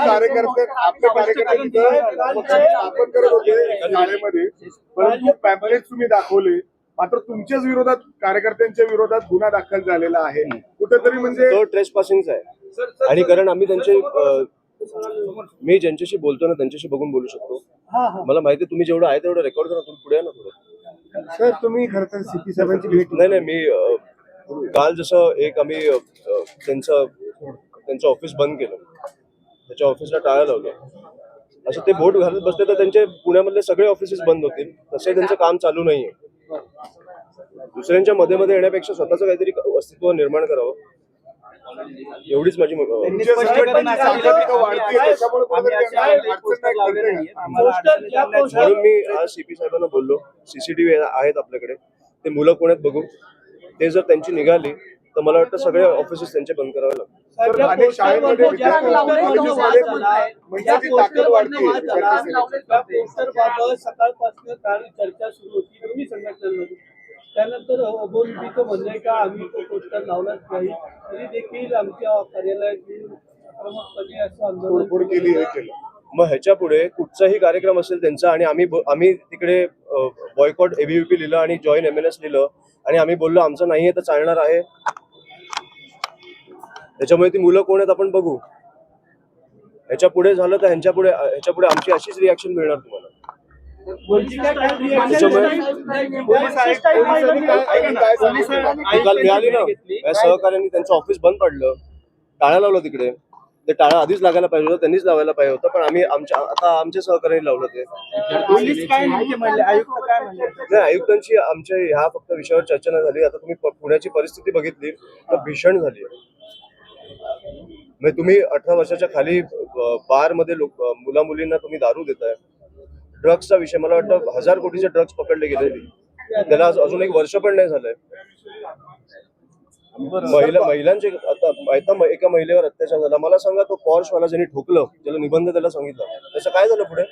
कार्यकर्ते आपले कार्यकर्ते स्थापन करत होते शाळेमध्ये. परंतु पॅम्पलेट तुम्ही दाखवले. मात्र तुमच्याच विरोधात कार्यकर्त्यांच्या विरोधात गुन्हा दाखल झालेला आहे. कुठेतरी म्हणजे तो ट्रेस पासिंगचा आहे. आणि कारण आम्ही त्यांचे मी ज्यांच्याशी बोलतो ना त्यांच्याशी बघून बोलू शकतो. मला माहिती आहे तुम्ही जेवढं आहे तेवढं रेकॉर्ड करा तुम्ही पुढे ना थोडं सर तुम्ही खरं तर सीपी साहेबांची भेट नाही नाही मी काल जसं एक आम्ही त्यांचं त्यांचं ऑफिस बंद केलं. त्याच्या ऑफिसला टाळं लावलं असं ते बोट घालत बसले तर त्यांचे पुण्यामधले सगळे ऑफिसेस बंद होतील. तसे त्यांचं काम चालू नाहीये. दुसऱ्यांच्या मध्ये मध्ये येण्यापेक्षा स्वतःचं काहीतरी अस्तित्व निर्माण करावं. एवढीच माझी. म्हणून मी आज सीपी साहेबांना बोललो. सीसीटीव्ही आहेत आपल्याकडे. ते मुलं कोण आहेत बघू. ते जर त्यांची निघाली तर मला वाटतं सगळे ऑफिसेस त्यांचे बंद करावे लागतील. तर अनेक शाळेमध्ये विद्यार्थ्यांमध्ये म्हणजे ती ताकद वाढते पोस्टर बाबत सकाळपासून काल चर्चा सुरू होती दोन्ही संघटनांमध्ये. त्यानंतर ओबोलीचं म्हणणं आहे का आम्ही तो पोस्टर लावलाच नाही तरी देखील आमच्या कार्यालयात हे मग ह्याच्या पुढे कुठचाही कार्यक्रम असेल त्यांचा आणि आम्ही आम्ही तिकडे बॉयकॉट एबीव्हीपी लिहिलं आणि जॉईन एम एन एस लिहिलं आणि आम्ही बोललो आमचं नाहीये तर चालणार आहे. त्याच्यामुळे ती मुलं कोण आहेत आपण बघू. ह्याच्या पुढे झालं तर ह्यांच्या पुढे ह्याच्या पुढे आमची अशीच रिॲक्शन मिळणार तुम्हाला. ती काल मिळाली ना? या सहकार्यांनी त्यांचं ऑफिस बंद पडलं. टाळा लावलं तिकडे. ते टाळा आधीच लागायला पाहिजे होतं त्यांनीच लावायला पाहिजे होतं पण आम्ही आमच्या आता आमच्या सहकार्याने लावलं ते. पोलीस काय नेमके म्हणले आयुक्त काय म्हणले? नाही आयुक्तांची आमच्या ह्या फक्त विषयावर चर्चा नाही झाली. आता तुम्ही पुण्याची परिस्थिती बघितली तर भीषण झाली म्हणजे तुम्ही अठरा वर्षाच्या खाली बारमध्ये लोक मुला मुलींना तुम्ही दारू देताय. ड्रग्सचा विषय मला वाटतं हजार कोटीचे ड्रग्स पकडले गेलेले. त्याला अजून एक वर्ष पण नाही झालंय. महिला महिलांचे आता एका महिलेवर अत्याचार झाला. मला सांगा तो पॉर्श वाला ज्यांनी ठोकलं त्याला निबंध त्याला सांगितलं. त्याचं काय झालं पुढे?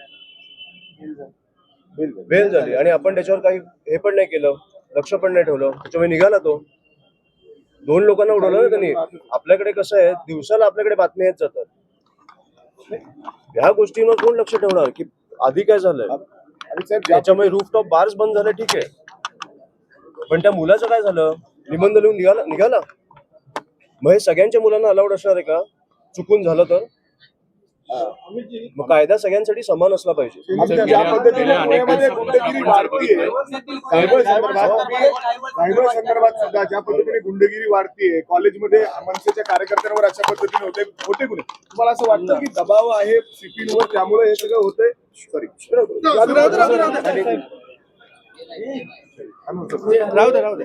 वेल झाली. आणि आपण त्याच्यावर काही हे पण नाही केलं लक्ष पण नाही ठेवलं. त्याच्यामुळे निघाला तो. दोन लोकांना उडवलं ना त्यांनी. आपल्याकडे कसं आहे दिवसाला आपल्याकडे बातम्या येत जातात. ह्या गोष्टींवर कोण लक्ष ठेवणार? की आधी काय झालंय? त्याच्यामुळे रूफटॉप बार्स बंद झाले ठीक आहे. पण त्या मुलाचं काय झालं? निबंध लिहून निघाला निघाला? मग हे सगळ्यांच्या मुलांना अलाउड असणार आहे का? चुकून झालं तर? मग कायदा सगळ्यांसाठी समान असला पाहिजे. ज्या पद्धतीने पुण्यामध्ये गुंडगिरी वाढतीये. सायबर संदर्भात सायबर संदर्भात सुद्धा ज्या पद्धतीने गुंडगिरी वाढतीये कॉलेजमध्ये मनसेच्या कार्यकर्त्यांवर अशा पद्धतीने होते होते गुन्हे. तुम्हाला असं वाटतं की दबाव आहे सीपीवर त्यामुळे हे सगळं होतंय? सॉरी राहू दे राहू दे.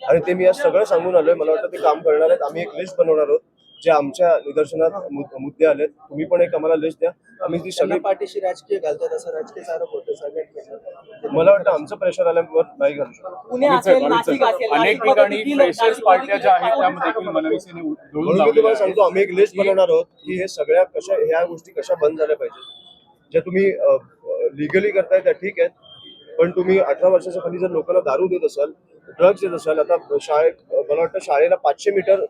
आणि ते मी आज सगळं सांगून आलोय. मला वाटतं ते काम करणार आहेत. आम्ही एक लिस्ट बनवणार आहोत जे आमच्या निदर्शनात मुद्दे आलेत. तुम्ही पण एक आम्हाला लिस्ट द्या. आम्ही ती सगळी पाठीशी राजकीय घालतात असं राजकीय आरोप होतं सगळ्यात मला वाटतं आमचं प्रेशर आल्यावर नाही घालू अनेक ठिकाणी फ्रेशर्स पार्ट्या ज्या आहेत त्यामध्ये देखील मनविसेने जुळून म्हणून मी तुम्हाला. सांगतो आम्ही एक लिस्ट बनवणार आहोत की हे सगळ्या कशा ह्या गोष्टी कशा बंद झाल्या पाहिजेत. ज्या तुम्ही लिगली करताय त्या ठीक आहेत. पण तुम्ही अठरा वर्षाच्या खाली जर लोकांना दारू देत असाल ड्रग्ज देत असाल. आता शाळेत मला वाटतं शाळेला पाचशे मीटर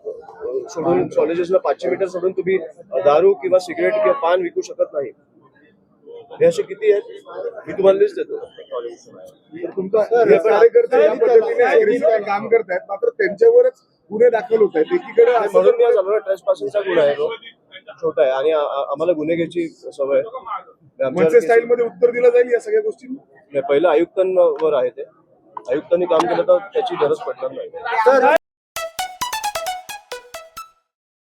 सोडून कॉलेजेसला पाचशे मीटर सोडून तुम्ही दारू किंवा सिगरेट किंवा पान विकू शकत नाही. हे असे किती आहेत? मी तुम्हाला लिस्ट देतो. कार्यकर्ते काम करतायत. मात्र त्यांच्यावरच गुन्हे दाखल होत आहेत. एकीकडे म्हणून मी आज आलो ट्रेस पासिंगचा गुन्हा आहे तो. छोटा आहे. आणि आम्हाला गुन्हे घ्यायची सवय स्टाईल मध्ये उत्तर दिलं जाईल या सगळ्या गोष्टी पहिलं आयुक्तांवर आहे ते. आयुक्तांनी काम केलं तर त्याची गरज पडणार नाही.